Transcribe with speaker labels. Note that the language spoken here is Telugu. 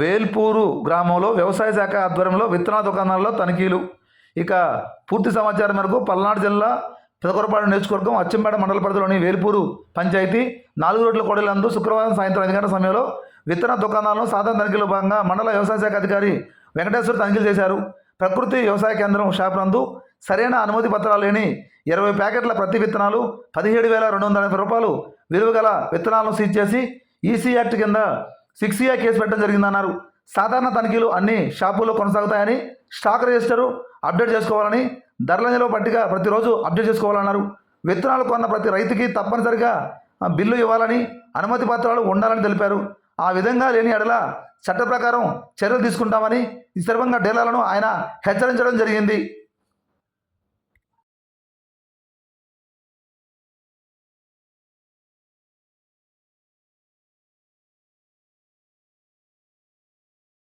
Speaker 1: వేల్పూరు గ్రామంలో వ్యవసాయ శాఖ ఆధ్వర్యంలో విత్తనాల దుకాణాల్లో తనిఖీలు. ఇక పూర్తి సమాచారం మేరకు పల్నాడు జిల్లా పెదకొరపాడు నియోజకవర్గం అచ్చంపేట మండల పరిధిలోని వేల్పూరు పంచాయతీ నాలుగు రోడ్ల కోడలందు శుక్రవారం సాయంత్రం ఐదు గంటల సమయంలో విత్తన దుకాణాలను సాధారణ తనిఖీలో భాగంగా మండల వ్యవసాయ శాఖ అధికారి వెంకటేశ్వర్ తనిఖీలు చేశారు. ప్రకృతి వ్యవసాయ కేంద్రం షాప్ నందు సరైన అనుమతి పత్రాలు లేని ఇరవై ప్యాకెట్ల ప్రతి విత్తనాలు పదిహేడు వేల రెండు వందల ఎనభై రూపాయలు విలువ గల విత్తనాలను సీజ్ చేసి ఈసీ యాక్ట్ కింద సిక్స్ ఏ కేసు పెట్టడం జరిగిందన్నారు. సాధారణ తనిఖీలు అన్ని షాపుల్లో కొనసాగుతాయని స్టాక్ రిజిస్టరు అప్డేట్ చేసుకోవాలని ధరల నిలువ పట్టిక ప్రతిరోజు అప్డేట్ చేసుకోవాలన్నారు. విత్తనాలు కొన్న ప్రతి రైతుకి తప్పనిసరిగా బిల్లు ఇవ్వాలని అనుమతి పత్రాలు ఉండాలని తెలిపారు. ఆ విధంగా లేని ఎడల చట్ట ప్రకారం చర్యలు తీసుకుంటామని ఈ సందర్భంగా డీలర్లను ఆయన హెచ్చరించడం జరిగింది.